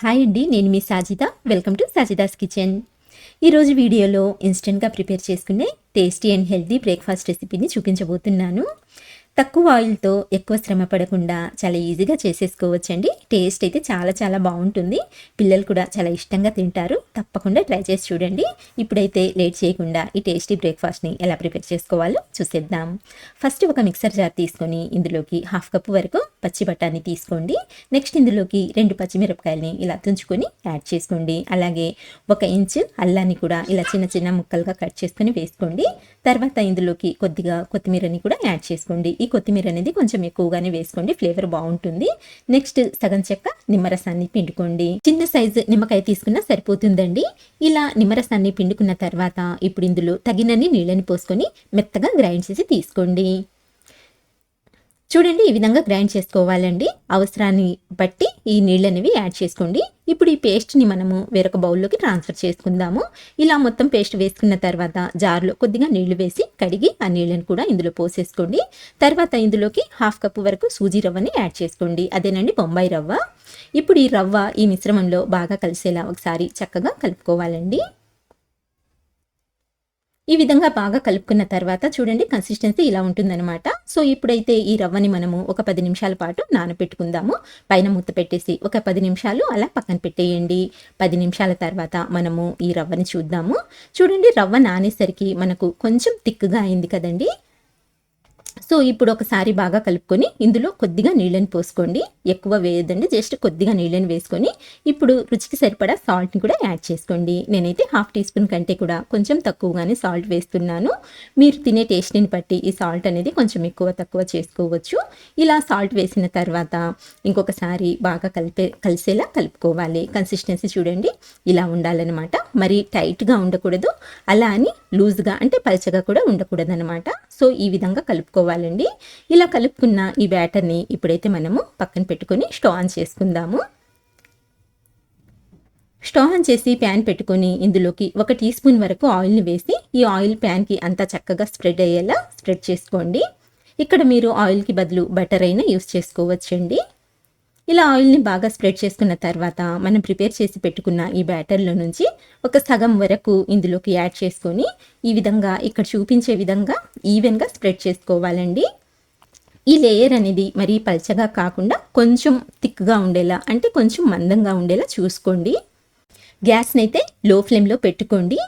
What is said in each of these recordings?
Hi అండి నేను మీ Sajida. Welcome to Sajida's kitchen. ఈరోజు వీడియోలో ఇన్స్టెంట్గా ప్రిపేర్ చేసుకునే టేస్టీ అండ్ హెల్తీ బ్రేక్ఫాస్ట్ రెసిపీని చూపించబోతున్నాను. తక్కువ ఆయిల్తో ఎక్కువ శ్రమ పడకుండా చాలా ఈజీగా చేసేసుకోవచ్చండి. టేస్ట్ అయితే చాలా చాలా బాగుంటుంది. పిల్లలు కూడా చాలా ఇష్టంగా తింటారు. తప్పకుండా ట్రై చేసి చూడండి. ఇప్పుడైతే లేట్ చేయకుండా ఈ టేస్టీ బ్రేక్ఫాస్ట్ని ఎలా ప్రిపేర్ చేసుకోవాలో చూసేద్దాం. ఫస్ట్ ఒక మిక్సర్ జార్ తీసుకొని ఇందులోకి హాఫ్ కప్ వరకు పచ్చి బఠానీ తీసుకోండి. నెక్స్ట్ ఇందులోకి రెండు పచ్చిమిరపకాయలని ఇలా తుంచుకొని యాడ్ చేసుకోండి. అలాగే ఒక ఇంచు అల్లాన్ని కూడా ఇలా చిన్న చిన్న ముక్కలుగా కట్ చేసుకొని వేసుకోండి. తర్వాత ఇందులోకి కొద్దిగా కొత్తిమీరని కూడా యాడ్ చేసుకోండి. ఈ కొత్తిమీర అనేది కొంచెం ఎక్కువగానే వేసుకోండి ఫ్లేవర్ బాగుంటుంది. నెక్స్ట్ సగం చెక్క నిమ్మరసాన్ని పిండుకోండి. చిన్న సైజు నిమ్మకాయ తీసుకున్నా సరిపోతుందండి. ఇలా నిమ్మరసాన్ని పిండుకున్న తర్వాత ఇప్పుడు ఇందులో తగినన్ని నీళ్ళని పోసుకొని మెత్తగా గ్రైండ్ చేసి తీసుకోండి. చూడండి ఈ విధంగా గ్రైండ్ చేసుకోవాలండి. అవసరాన్ని బట్టి ఈ నీళ్ళనివి యాడ్ చేసుకోండి. ఇప్పుడు ఈ పేస్ట్ని మనము వేరొక బౌల్లోకి ట్రాన్స్ఫర్ చేసుకుందాము. ఇలా మొత్తం పేస్ట్ వేసుకున్న తర్వాత జార్లో కొద్దిగా నీళ్ళు వేసి కడిగి ఆ నీళ్ళని కూడా ఇందులో పోసేసుకోండి. తర్వాత ఇందులోకి హాఫ్ కప్ వరకు సూజీ రవ్వని యాడ్ చేసుకోండి. అదేనండి బొంబాయి రవ్వ. ఇప్పుడు ఈ రవ్వ ఈ మిశ్రమంలో బాగా కలిసేలా ఒకసారి చక్కగా కలుపుకోవాలండి. ఈ విధంగా బాగా కలుపుకున్న తర్వాత చూడండి కన్సిస్టెన్సీ ఇలా ఉంటుందన్నమాట. సో ఇప్పుడైతే ఈ రవ్వని మనము ఒక పది నిమిషాల పాటు నానబెట్టుకుందాము పైన మూత పెట్టేసి ఒక పది నిమిషాలు అలా పక్కన పెట్టేయండి. పది నిమిషాల తర్వాత మనము ఈ రవ్వని చూద్దాము. చూడండి రవ్వ నానేసరికి మనకు కొంచెం తిక్కుగా అయింది కదండి. సో ఇప్పుడు ఒకసారి బాగా కలుపుకొని ఇందులో కొద్దిగా నీళ్ళని పోసుకోండి. ఎక్కువ వేయదండి జస్ట్ కొద్దిగా నీళ్ళని వేసుకొని ఇప్పుడు రుచికి సరిపడా సాల్ట్ని కూడా యాడ్ చేసుకోండి. నేనైతే హాఫ్ టీ స్పూన్ కంటే కూడా కొంచెం తక్కువగానే సాల్ట్ వేస్తున్నాను. మీరు తినే టేస్ట్ని బట్టి ఈ సాల్ట్ అనేది కొంచెం ఎక్కువ తక్కువ చేసుకోవచ్చు. ఇలా సాల్ట్ వేసిన తర్వాత ఇంకొకసారి బాగా కలిపే కలిసేలా కలుపుకోవాలి. కన్సిస్టెన్సీ చూడండి ఇలా ఉండాలన్నమాట. మరి టైట్గా ఉండకూడదు. అలా అని లూజ్గా అంటే పలచగా కూడా ఉండకూడదు అనమాట సో ఈ విధంగా కలుపుకోవాలి. కలుపుకోవాలండి ఇలా కలుపుకున్న ఈ బ్యాటర్ని ఇప్పుడైతే మనము పక్కన పెట్టుకొని స్టవ్ ఆన్ చేసుకుందాము. స్టవ్ ఆన్ చేసి ప్యాన్ పెట్టుకొని ఇందులోకి ఒక టీ స్పూన్ వరకు ఆయిల్ని వేసి ఈ ఆయిల్ ప్యాన్కి అంతా చక్కగా స్ప్రెడ్ అయ్యేలా స్ప్రెడ్ చేసుకోండి. ఇక్కడ మీరు ఆయిల్కి బదులు బటర్ అయినా యూస్ చేసుకోవచ్చండి. ఇలా ఆయిల్ని బాగా స్ప్రెడ్ చేసుకున్న తర్వాత మనం ప్రిపేర్ చేసి పెట్టుకున్న ఈ బ్యాటర్లో నుంచి ఒక సగం వరకు ఇందులోకి యాడ్ చేసుకొని ఈ విధంగా ఇక్కడ చూపించే విధంగా ఈవెన్గా స్ప్రెడ్ చేసుకోవాలండి. ఈ లేయర్ అనేది మరీ పల్చగా కాకుండా కొంచెం థిక్గా ఉండేలా అంటే కొంచెం మందంగా ఉండేలా చూసుకోండి. గ్యాస్ని అయితే లో ఫ్లేమ్లో పెట్టుకోండి.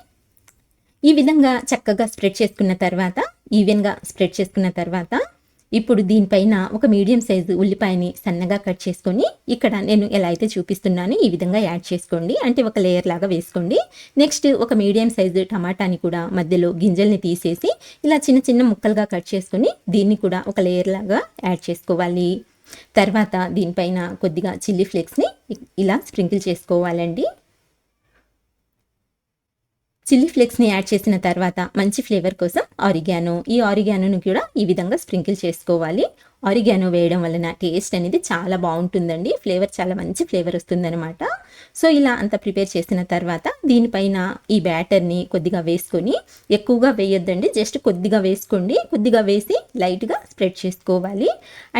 ఈ విధంగా చక్కగా స్ప్రెడ్ చేసుకున్న తర్వాత ఈవెన్గా స్ప్రెడ్ చేసుకున్న తర్వాత ఇప్పుడు దీనిపైన ఒక మీడియం సైజు ఉల్లిపాయని సన్నగా కట్ చేసుకొని ఇక్కడ నేను ఎలా అయితే చూపిస్తున్నానో ఈ విధంగా యాడ్ చేసుకోండి. అంటే ఒక లేయర్ లాగా వేసుకోండి. నెక్స్ట్ ఒక మీడియం సైజు టమాటాని కూడా మధ్యలో గింజల్ని తీసేసి ఇలా చిన్న చిన్న ముక్కలుగా కట్ చేసుకొని దీన్ని కూడా ఒక లేయర్ లాగా యాడ్ చేసుకోవాలి. తర్వాత దీనిపైన కొద్దిగా చిల్లీ ఫ్లేక్స్ని ఇలా స్ప్రింకిల్ చేసుకోవాలండి. చిల్లీ ఫ్లేక్స్ని యాడ్ చేసిన తర్వాత మంచి ఫ్లేవర్ కోసం ఆరిగానో ఈ ఆరిగానోను కూడా ఈ విధంగా స్ప్రింకిల్ చేసుకోవాలి. ఆరిగానో వేయడం వలన టేస్ట్ అనేది చాలా బాగుంటుందండి. ఫ్లేవర్ చాలా మంచి ఫ్లేవర్ వస్తుందన్నమాట. సో ఇలా అంత ప్రిపేర్ చేసిన తర్వాత దీనిపైన ఈ బ్యాటర్ని కొద్దిగా వేసుకొని ఎక్కువగా వేయొద్దండి. జస్ట్ కొద్దిగా వేసుకోండి. కొద్దిగా వేసి లైట్గా స్ప్రెడ్ చేసుకోవాలి.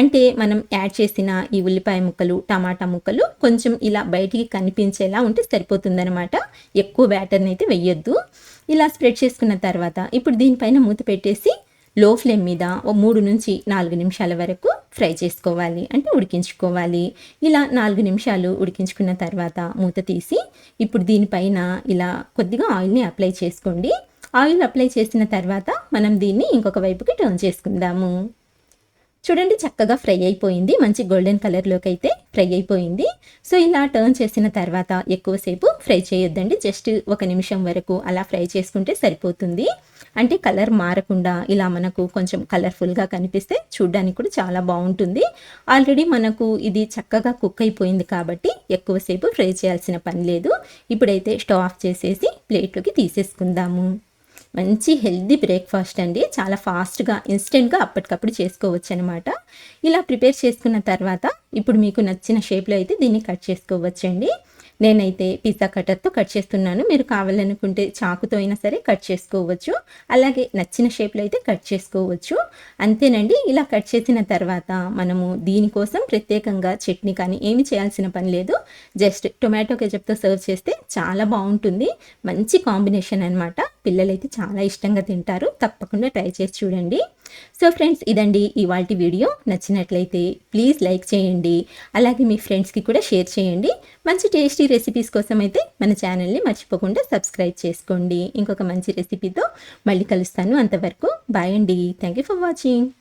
అంటే మనం యాడ్ చేసిన ఈ ఉల్లిపాయ ముక్కలు టమాటా ముక్కలు కొంచెం ఇలా బయటికి కనిపించేలా ఉంటే సరిపోతుందనమాట ఎక్కువ బ్యాటర్ని అయితే వేయొద్దు. ఇలా స్ప్రెడ్ చేసుకున్న తర్వాత ఇప్పుడు దీనిపైన మూత పెట్టేసి లో ఫ్లేమ్ మీద ఓ మూడు నుంచి నాలుగు నిమిషాల వరకు ఫ్రై చేసుకోవాలి. అంటే ఉడికించుకోవాలి. ఇలా నాలుగు నిమిషాలు ఉడికించుకున్న తర్వాత మూత తీసి ఇప్పుడు దీనిపైన ఇలా కొద్దిగా ఆయిల్ని అప్లై చేసుకోండి. ఆయిల్ అప్లై చేసిన తర్వాత మనం దీన్ని ఇంకొక వైపుకి టర్న్ చేసుకుందాము. చూడండి చక్కగా ఫ్రై అయిపోయింది. మంచి గోల్డెన్ కలర్లోకి అయితే ఫ్రై అయిపోయింది. సో ఇలా టర్న్ చేసిన తర్వాత ఎక్కువసేపు ఫ్రై చేయొద్దండి. జస్ట్ ఒక నిమిషం వరకు అలా ఫ్రై చేసుకుంటే సరిపోతుంది. అంటే కలర్ మారకుండా ఇలా మనకు కొంచెం కలర్ఫుల్గా కనిపిస్తే చూడ్డానికి కూడా చాలా బాగుంటుంది. ఆల్రెడీ మనకు ఇది చక్కగా కుక్ అయిపోయింది కాబట్టి ఎక్కువసేపు ఫ్రై చేయాల్సిన పని లేదు. ఇప్పుడైతే స్టవ్ ఆఫ్ చేసేసి ప్లేట్లోకి తీసేసుకుందాము. మంచి హెల్దీ బ్రేక్ఫాస్ట్ అండి. చాలా ఫాస్ట్గా ఇన్స్టెంట్గా అప్పటికప్పుడు చేసుకోవచ్చు అనమాట ఇలా ప్రిపేర్ చేసుకున్న తర్వాత ఇప్పుడు మీకు నచ్చిన షేప్లో అయితే దీన్ని కట్ చేసుకోవచ్చండి. నేనైతే పిజ్జా కటర్తో కట్ చేస్తున్నాను. మీరు కావాలనుకుంటే చాకుతో అయినా సరే కట్ చేసుకోవచ్చు. అలాగే నచ్చిన షేప్లో అయితే కట్ చేసుకోవచ్చు. అంతేనండి ఇలా కట్ చేసిన తర్వాత మనము దీనికోసం ప్రత్యేకంగా చట్నీ కానీ ఏమి చేయాల్సిన పని లేదు. జస్ట్ టొమాటో కెచప్తో సర్వ్ చేస్తే చాలా బాగుంటుంది. మంచి కాంబినేషన్ అనమాట పిల్లలైతే చాలా ఇష్టంగా తింటారు. తప్పకుండా ట్రై చేసి చూడండి. సో ఫ్రెండ్స్ ఇదండి ఇవాళ వీడియో. నచ్చినట్లయితే ప్లీజ్ లైక్ చేయండి. అలాగే మీ ఫ్రెండ్స్కి కూడా షేర్ చేయండి. మంచి టేస్టీ రెసిపీస్ కోసం అయితే మన ఛానల్ని మర్చిపోకుండా సబ్స్క్రైబ్ చేసుకోండి. ఇంకొక మంచి రెసిపీతో మళ్ళీ కలుస్తాను అంతవరకు. బాయ్ అండి. Thank you for watching.